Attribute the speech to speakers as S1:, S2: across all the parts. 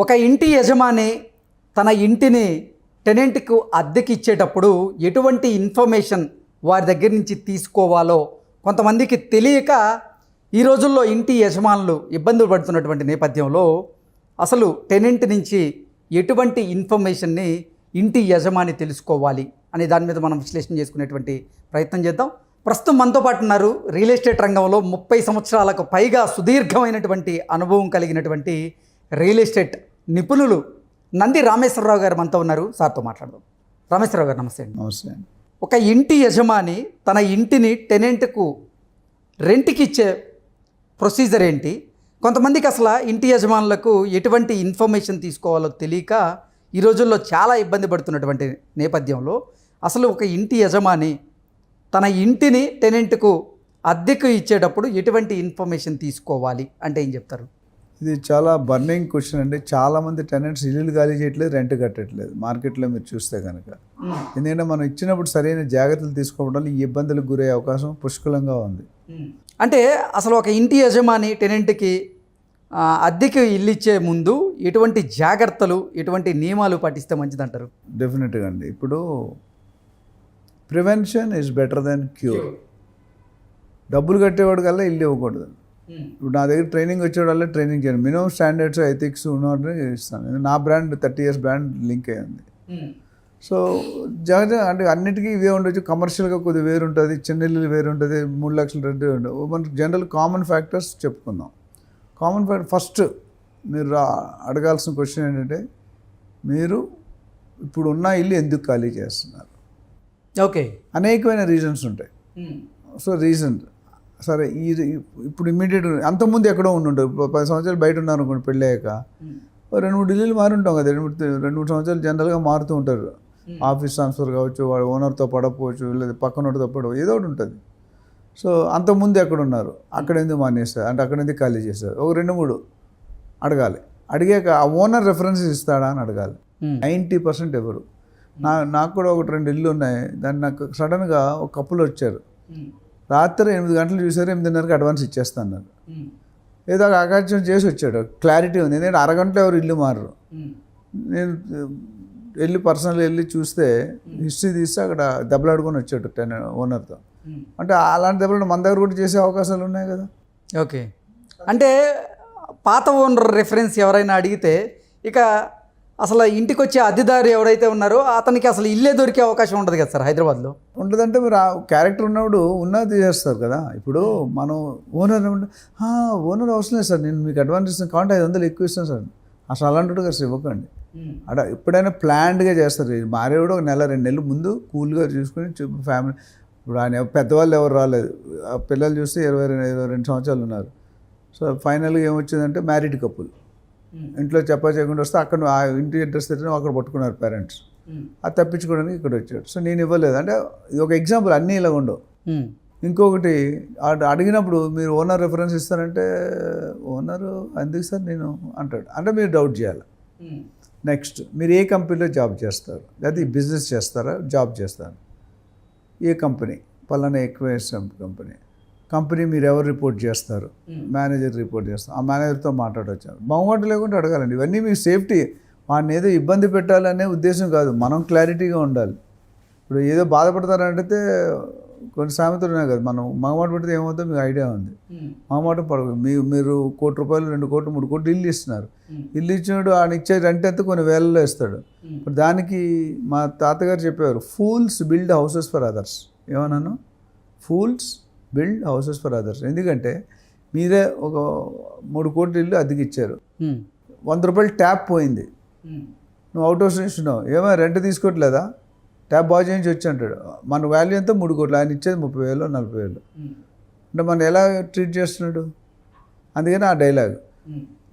S1: ఒక ఇంటి యజమాని తన ఇంటిని టెనెంట్కు అద్దెకి ఇచ్చేటప్పుడు ఎటువంటి ఇన్ఫర్మేషన్ వారి దగ్గర నుంచి తీసుకోవాలో కొంతమందికి తెలియక ఈ రోజుల్లో ఇంటి యజమానులు ఇబ్బందులు పడుతున్నటువంటి నేపథ్యంలో అసలు టెనెంట్ నుంచి ఎటువంటి ఇన్ఫర్మేషన్ని ఇంటి యజమాని తెలుసుకోవాలి అనే దాని మీద మనం విశ్లేషణ చేసుకునేటువంటి ప్రయత్నం చేద్దాం. ప్రస్తుతం మనతో పాటు ఉన్నారు రియల్ ఎస్టేట్ రంగంలో ముప్పై సంవత్సరాలకు పైగా సుదీర్ఘమైనటువంటి అనుభవం కలిగినటువంటి రియల్ ఎస్టేట్ నిపుణులు నంది రామేశ్వరరావు గారు మనతో ఉన్నారు. సార్తో మాట్లాడదాం. రామేశ్వరరావు గారు నమస్తే అండి.
S2: నమస్తే అండి.
S1: ఒక ఇంటి యజమాని తన ఇంటిని టెనెంట్కు రెంట్కి ఇచ్చే ప్రొసీజర్ ఏంటి? కొంతమందికి అసలు ఇంటి యజమానులకు ఎటువంటి ఇన్ఫర్మేషన్ తీసుకోవాలో తెలియక ఈ రోజుల్లో చాలా ఇబ్బంది పడుతున్నటువంటి నేపథ్యంలో అసలు ఒక ఇంటి యజమాని తన ఇంటిని టెనెంట్కు అద్దెకు ఇచ్చేటప్పుడు ఎటువంటి ఇన్ఫర్మేషన్ తీసుకోవాలి? అంటే ఏం చెప్తారు?
S2: ఇది చాలా బర్నింగ్ క్వశ్చన్ అండి. చాలామంది టెనెంట్స్ ఇల్లు ఖాళీ చేయట్లేదు రెంట్ కట్టట్లేదు. మార్కెట్లో మీరు చూస్తే కనుక. ఎందుకంటే మనం ఇచ్చినప్పుడు సరైన జాగ్రత్తలు తీసుకోవడం వల్ల ఈ ఇబ్బందులకు గురయ్యే అవకాశం పుష్కలంగా ఉంది.
S1: అంటే అసలు ఒక ఇంటి యజమాని టెనెంట్కి అద్దెకి ఇల్లు ఇచ్చే ముందు ఎటువంటి జాగ్రత్తలు ఎటువంటి నియమాలు పాటిస్తే మంచిదంటారు?
S2: డెఫినెట్గా అండి. ఇప్పుడు prevention is better than cure డబ్బులు కట్టేవాడు కల్లా ఇల్లు ఇవ్వకూడదు. ఇప్పుడు నా దగ్గర ట్రైనింగ్ వచ్చేవాళ్ళ ట్రైనింగ్ చేయండి మినిమం స్టాండర్డ్స్ ఎథిక్స్ ఉన్నవాడిని ఇస్తాను నా brand thirty years brand link అయ్యింది. సో జగన్ అంటే అన్నిటికీ ఇవే ఉండొచ్చు. కమర్షియల్గా కొద్దిగా వేరు ఉంటుంది చిన్న ఇల్లు వేరు ఉంటుంది మూడు లక్షల రెండు ఉండవు. మనకి జనరల్ కామన్ ఫ్యాక్టర్స్ చెప్పుకుందాం. కామన్ ఫ్యాక్టర్ ఫస్ట్ మీరు రా- అడగాల్సిన క్వశ్చన్ ఏంటంటే మీరు ఇప్పుడు ఉన్న ఇల్లు ఎందుకు ఖాళీ చేస్తున్నారు?
S1: ఓకే
S2: అనేకమైన రీజన్స్ ఉంటాయి. సో రీజన్ సరే ఈ ఇప్పుడు ఇమ్మీడియట్ అంతకుముందు ఎక్కడో ఉండుంటారు ఇప్పుడు పది సంవత్సరాలు బయట ఉన్నారు అనుకోండి పెళ్ళాక ఓ రెండు మూడు ఇల్లులు మారి ఉంటాం కదా రెండు మూడు రెండు మూడు సంవత్సరాలు జనరల్గా మారుతూ ఉంటారు. ఆఫీస్ ట్రాన్స్ఫర్ కావచ్చు వాడు ఓనర్తో పడకపోవచ్చు లేదా పక్కనోడితో పడవ ఏదో ఒకటి ఉంటుంది. సో అంతకుముందు ఎక్కడ ఉన్నారు? అక్కడ ఎందుకు మానేస్తారు? అంటే అక్కడ ఎందుకు ఖాళీ చేస్తారు? ఒక రెండు మూడు అడగాలి. అడిగాక ఆ ఓనర్ రెఫరెన్సెస్ ఇస్తాడా అని అడగాలి. నైంటీ పర్సెంట్ ఎవరు? నా నాకు కూడా ఒకటి రెండు ఇల్లు ఉన్నాయి దాన్ని నాకు సడన్గా ఒక కప్పులు వచ్చారు. రాత్రి ఎనిమిది గంటలు చూసారు ఎనిమిదిన్నరకి అడ్వాన్స్ ఇచ్చేస్తాను ఏదో ఒక ఆకాశం చేసి వచ్చాడు. క్లారిటీ ఉంది. ఎందుకంటే అరగంటలో ఎవరు ఇల్లు మారరు. నేను వెళ్ళి పర్సనల్ వెళ్ళి చూస్తే హిస్టరీ తీస్తే అక్కడ దెబ్బలాడుకొని వచ్చాడు టెన్ ఓనర్తో అంటే అలాంటి దెబ్బలు మన దగ్గర కూడా చేసే అవకాశాలు ఉన్నాయి కదా.
S1: ఓకే అంటే పాత ఓనర్ రెఫరెన్స్ ఎవరైనా అడిగితే ఇక అసలు ఇంటికి వచ్చే అద్దెదారు ఎవరైతే ఉన్నారో అతనికి అసలు ఇల్లే దొరికే అవకాశం ఉండదు కదా సార్ హైదరాబాద్లో?
S2: ఉంటుందంటే మీరు ఆ క్యారెక్టర్ ఉన్నప్పుడు ఉన్నది తీసేస్తారు కదా. ఇప్పుడు మనం ఓనర్ ఓనర్ అవసరం లేదు సార్ నేను మీకు అడ్వాన్స్ ఇస్తాను కావాలంటే ఐదు వందలు ఎక్కువ ఇస్తాను సార్. అసలు అలాంటి కదా ఇవ్వకండి. అడ ఎప్పుడైనా ప్లాన్డ్గా చేస్తారు. ఇది మారేవాడు ఒక నెల రెండు నెలలు ముందు కూల్గా చూసుకొని ఫ్యామిలీ ఇప్పుడు ఆయన పెద్దవాళ్ళు ఎవరు రాలేదు. ఆ పిల్లలు చూస్తే ఇరవై రెండు ఇరవై రెండు సంవత్సరాలు ఉన్నారు. సో ఫైనల్గా ఏమొచ్చిందంటే మ్యారీడ్ కపుల్. ఇంట్లో చెప్పా చేయకుండా వస్తే అక్కడ ఆ ఇంటి అడ్రస్ తెచ్చిన అక్కడ పట్టుకున్నారు పేరెంట్స్ అది తప్పించుకోవడానికి ఇక్కడ వచ్చాడు. సో నేను ఇవ్వలేదు. అంటే ఇది ఒక ఎగ్జాంపుల్ అన్నీ ఇలా ఉండవు.
S1: ఉమ్.
S2: ఇంకొకటి అడ్- అడిగినప్పుడు మీరు ఓనర్ రెఫరెన్స్ ఇస్తారంటే ఓనర్ ఎందుకు సార్ నేను అంటాడు. అంటే మీరు డౌట్ చేయాలి. నెక్స్ట్ మీరు ఏ కంపెనీలో జాబ్ చేస్తారు? లేదా బిజినెస్ చేస్తారా? జాబ్ చేస్తారు? ఏ కంపెనీ పలానా ఎక్వేషన్ కంపెనీ కంపెనీ మీరు ఎవరు రిపోర్ట్ చేస్తారు? మేనేజర్ రిపోర్ట్ చేస్తారు. ఆ మేనేజర్తో మాట్లాడవచ్చు బహుమతి లేకుండా అడగాలండి. ఇవన్నీ మీకు సేఫ్టీ. వాడిని ఏదో ఇబ్బంది పెట్టాలనే ఉద్దేశం కాదు. మనం క్లారిటీగా ఉండాలి. ఇప్పుడు ఏదో బాధపడతారంటే కొన్ని సామెతలు ఉన్నాయి కదా. మనం మగమాట పెడితే ఏమవుతుందో మీకు ఐడియా ఉంది. మగమాట పడదు మీ మీరు కోటి రూపాయలు రెండు కోట్లు మూడు కోట్లు ఇల్లు ఇస్తున్నారు. ఇల్లు ఇచ్చినాడు ఆయన ఇచ్చే రెంట్ ఎంత కొన్ని వేలలో ఇస్తాడు. ఇప్పుడు దానికి మా తాతగారు చెప్పేవారు fools build houses for others ఏమన్నాను? Fools build houses for others. ఎందుకంటే మీరే ఒక మూడు కోట్ల ఇల్లు అద్దెకి ఇచ్చారు. వంద రూపాయలు ట్యాప్ పోయింది. నువ్వు అవుట్ హౌస్ ఇస్తున్నావు ఏమైనా రెంట్ తీసుకోవట్లేదా? ట్యాప్ బాగా చేయించి వచ్చి అంటాడు. మన వాల్యూ ఎంత? మూడు కోట్లు. ఆయన ఇచ్చేది ముప్పై వేలు నలభై వేలు. అంటే మనం ఎలా ట్రీట్ చేస్తున్నాడు? అందుకని ఆ డైలాగ్.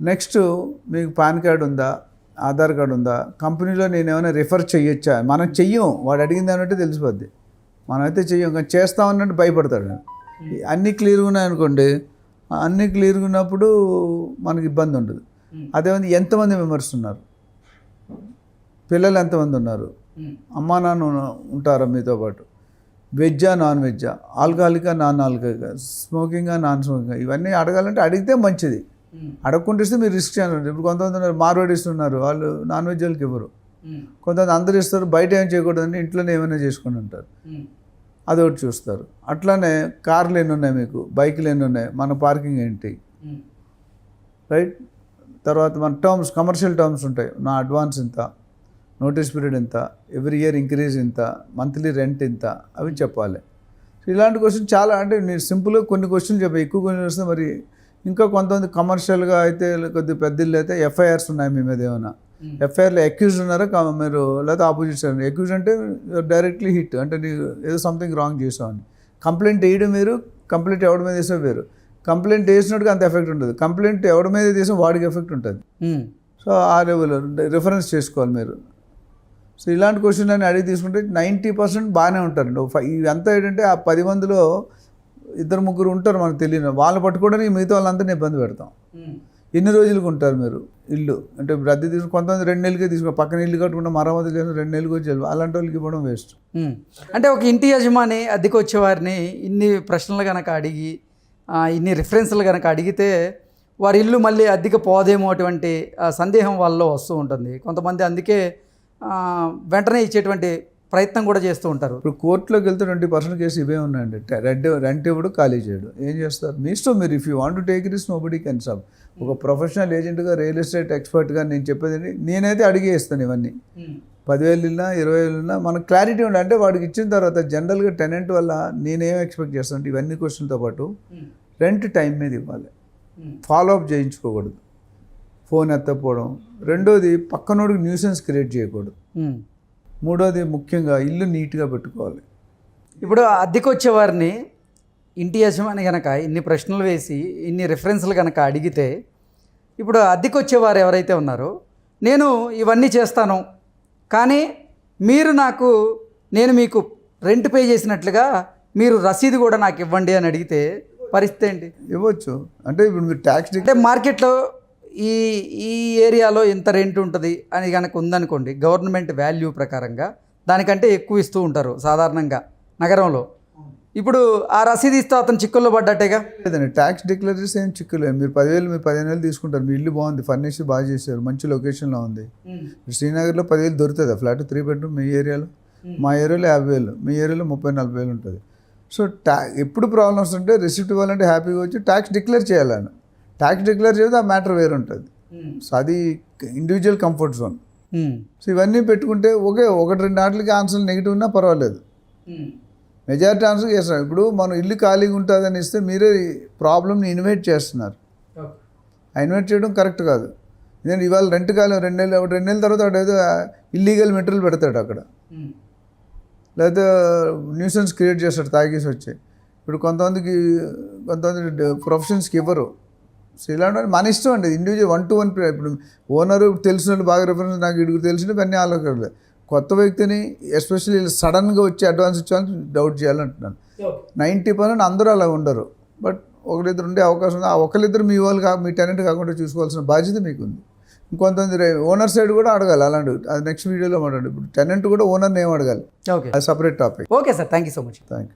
S2: నెక్స్ట్ మీకు పాన్ కార్డు ఉందా? ఆధార్ కార్డు ఉందా? కంపెనీలో నేను ఏమైనా రిఫర్ చెయ్యొచ్చా? మనం చెయ్యం. వాడు అడిగింది అన్నట్టు తెలిసిపోద్ది. మనమైతే చెయ్యం. కానీ చేస్తామన్నట్టు భయపడతాడు. అన్నీ క్లియర్గా ఉన్నాయనుకోండి అన్నీ క్లియర్గా ఉన్నప్పుడు మనకి ఇబ్బంది ఉండదు. అదేమంది ఎంతమంది మెంబర్స్ ఉన్నారు పిల్లలు ఎంతమంది ఉన్నారు? అమ్మా నాన్న ఉంటారా మీతో పాటు? వెజ్జా నాన్ వెజ్జా? ఆల్కహాలికా నాన్ ఆల్కహాలికా? స్మోకింగా నాన్ స్మోకింగా? ఇవన్నీ అడగాలంటే అడిగితే మంచిది. అడగకుండా ఇస్తే మీరు రిస్క్ చేయాలండి ఇప్పుడు కొంతమంది ఉన్నారు మార్వాడీస్ ఉన్నారు వాళ్ళు నాన్ వెజ్ వాళ్ళకి ఇవ్వరు. కొంతమంది అందరు ఇస్తారు బయట ఏం చేయకూడదని ఇంట్లోనే ఏమైనా చేసుకుని ఉంటారు. అదొకటి చూస్తారు. అట్లానే కార్లు ఎన్ని ఉన్నాయి మీకు? బైకులు ఎన్ని ఉన్నాయి? మన పార్కింగ్ ఏంటి? రైట్? తర్వాత మన టర్మ్స్ కమర్షియల్ టర్మ్స్ ఉంటాయి. నా అడ్వాన్స్ ఇంత నోటీస్ పీరియడ్ ఇంత ఎవ్రీ ఇయర్ ఇంక్రీజ్ ఇంత మంత్లీ రెంట్ ఇంత అవి చెప్పాలి. ఇలాంటి క్వశ్చన్ చాలా అంటే మీరు సింపుల్గా కొన్ని క్వశ్చన్లు చెప్పాయి ఎక్కువ క్వశ్చన్ వస్తే మరి ఇంకా కొంతమంది కమర్షియల్గా అయితే కొద్దిగా పెద్ద ఇల్లు అయితే ఎఫ్ఐఆర్స్ ఉన్నాయి మీ మీద ఏమైనా? ఎఫ్ఐఆర్లో అక్యూజ్ ఉన్నారా? కా- మీరు లేదా ఆపోజిట్ సైడ్ అక్యూజ్ అంటే డైరెక్ట్లీ హిట్ అంటే నీకు ఏదో సంథింగ్ రాంగ్ చేసామని కంప్లైంట్ వేయడం వేరు కంప్లైంట్ ఎవరి మీద వేసే వేరు. కంప్లైంట్ వేసినట్టుగా అంత ఎఫెక్ట్ ఉంటుంది కంప్లైంట్ ఎవరి మీద తీసే వాడికి ఎఫెక్ట్ ఉంటుంది. సో ఆ లెవెల్ రిఫరెన్స్ చేసుకోవాలి మీరు. సో ఇలాంటి క్వశ్చన్ అని అడిగి తీసుకుంటే నైంటీ పర్సెంట్ బాగానే ఉంటారండి. ఇదంతా ఏంటంటే ఆ పది మందిలో ఇద్దరు ముగ్గురు ఉంటారు మనకు తెలియని. వాళ్ళు పట్టుకోవడానికి మిగతా వాళ్ళందరినీ ఇబ్బంది పెడతాం. ఎన్ని రోజులకు ఉంటారు మీరు ఇల్లు? అంటే అద్దె తీసుకుని కొంతమంది రెండు నెలలకే తీసుకుని పక్కన ఇల్లు కట్టుకుంటే మరమ్మతు చేసి రెండు నెలలకు వచ్చి అలాంటి వాళ్ళకి ఇవ్వడం వేస్ట్.
S1: అంటే ఒక ఇంటి యజమాని అద్దెకి వచ్చే వారిని ఇన్ని ప్రశ్నలు కనుక అడిగి ఇన్ని రిఫరెన్స్లు కనుక అడిగితే వారి ఇల్లు మళ్ళీ అద్దెకి పోదేమో అటువంటి సందేహం వాళ్ళలో వస్తూ ఉంటుంది. కొంతమంది అందుకే వెంటనే ఇచ్చేటువంటి ప్రయత్నం కూడా చేస్తూ ఉంటారు.
S2: ఇప్పుడు కోర్టులోకి వెళ్తే ట్వంటీ పర్సెంట్ కేసు ఇవే ఉన్నాయండి. రెంట్ రెంట్ ఇవ్వడు ఖాళీ చేయడు. ఏం చేస్తారు? మీ ఇష్టం మీరు. If you want to take risk nobody can sub ఒక ప్రొఫెషనల్ ఏజెంట్గా రియల్ ఎస్టేట్ ఎక్స్పర్ట్గా నేను చెప్పేది నేనైతే అడిగే ఇస్తాను ఇవన్నీ. పదివేలు ఇల్లా ఇరవై వేలు ఇల్లా మనకు క్లారిటీ ఉండాలి అంటే వాడికి ఇచ్చిన తర్వాత జనరల్గా టెనెంట్ వల్ల నేనేం ఎక్స్పెక్ట్ చేస్తాను అంటే ఇవన్నీ క్వశ్చన్తో పాటు రెంట్ టైం మీద ఇవ్వాలి. ఫాలో అప్ చేయించుకోకూడదు. ఫోన్ ఎత్తకపోవడం. రెండోది పక్కనోడికి న్యూసెన్స్ క్రియేట్ చేయకూడదు. మూడోది ముఖ్యంగా ఇల్లు నీట్గా పెట్టుకోవాలి.
S1: ఇప్పుడు అద్దెకి వచ్చే వారిని ఇంటి యజమాని కనుక ఇన్ని ప్రశ్నలు వేసి ఇన్ని రిఫరెన్స్లు కనుక అడిగితే ఇప్పుడు అద్దెకి వచ్చేవారు ఎవరైతే ఉన్నారో నేను ఇవన్నీ చేస్తాను. కానీ మీరు నాకు నేను మీకు రెంట్ పే చేసినట్లుగా మీరు రసీదు కూడా నాకు ఇవ్వండి అని అడిగితే పరిస్థితి ఏంటి?
S2: ఇవ్వచ్చు. అంటే ఇప్పుడు మీరు ట్యాక్స్
S1: అంటే మార్కెట్లో ఈ ఈ ఏరియాలో ఇంత రెంట్ ఉంటుంది అని కనుక ఉందనుకోండి గవర్నమెంట్ వాల్యూ ప్రకారంగా దానికంటే ఎక్కువ ఇస్తూ ఉంటారు సాధారణంగా నగరంలో. ఇప్పుడు ఆ రసీదు ఇస్తే అతను చిక్కుల్లో పడ్డట్టేగా?
S2: లేదండి ట్యాక్స్ డిక్లేర్ చేస్తే ఏం చిక్కులేదు మీరు పదివేలు మీరు పదిహేను వేలు తీసుకుంటారు. మీ ఇల్లు బాగుంది ఫర్నిచర్ బాగా చేశారు మంచి లొకేషన్లో ఉంది. శ్రీనగర్లో పదివేలు దొరుకుతుంది? ఫ్లాట్ త్రీ బెడ్రూమ్ మీ ఏరియాలో? మా ఏరియాలో యాభై వేలు మీ ఏరియాలో ముప్పై నలభై వేలు ఉంటుంది. సో ట్యా ఎప్పుడు ప్రాబ్లమ్స్ ఉంటే రిసిప్ట్ ఇవ్వాలంటే హ్యాపీగా వచ్చి ట్యాక్స్ డిక్లేర్ చేయాలని ట్యాక్స్ డిక్లేర్ చేస్తే ఆ మ్యాటర్ వేరు ఉంటుంది. సో అది ఇండివిజువల్ కంఫర్ట్ జోన్. సో ఇవన్నీ పెట్టుకుంటే ఒకే ఒకటి రెండు ఆటలకి ఆన్సర్ నెగిటివ్ ఉన్నా పర్వాలేదు. మెజారిటీ ఆన్సర్ చేస్తారు ఇప్పుడు మనం ఇల్లు ఖాళీగా ఉంటుందని ఇస్తే మీరే ప్రాబ్లమ్ని ఇన్వైట్ చేస్తున్నారు. ఆ ఇన్వైట్ చేయడం కరెక్ట్ కాదు. ఎందుకంటే ఇవాళ రెంట్ కాలం రెండు నెలలు రెండు నెలల తర్వాత ఏదో ఇల్లీగల్ మెటీరియల్ పెడతాడు అక్కడ. లేదా న్యూసెన్స్ క్రియేట్ చేస్తాడు తాగేసి వచ్చి. ఇప్పుడు కొంతమందికి కొంతమంది ప్రొఫెషన్స్కి ఇవ్వరు. సో ఇలాంటి మన ఇష్టం అండి. ఇండివిజువల్ వన్ టు వన్ ఇప్పుడు ఓనర్ తెలిసిన వాళ్ళు బాగా రిఫరెన్స్ నాకు ఇడుగు తెలిసిన ఇవన్నీ ఆలోచనలే. కొత్త వ్యక్తిని ఎస్పెషల్లీ సడన్గా వచ్చి అడ్వాన్స్ ఇచ్చాలని డౌట్ చేయాలంటున్నాను. నైంటీ పర్సెంట్ అందరూ అలా ఉండరు. బట్ ఒకరిద్దరు ఉండే అవకాశం ఉంది. ఆ ఒకరిద్దరు మీ వాళ్ళు కా మీ టెనెంట్ కాకుండా చూసుకోవాల్సిన బాధ్యత మీకు ఉంది ఇంకొంతమంది ఓనర్ సైడ్ కూడా అడగాలి అలాంటివి అది నెక్స్ట్ వీడియోలో మాట్లాడు ఇప్పుడు టెనెంట్ కూడా ఓనర్ని ఏం అడగాలి?
S1: ఓకే
S2: అది separate topic.
S1: Okay sir thank you so much
S2: thank you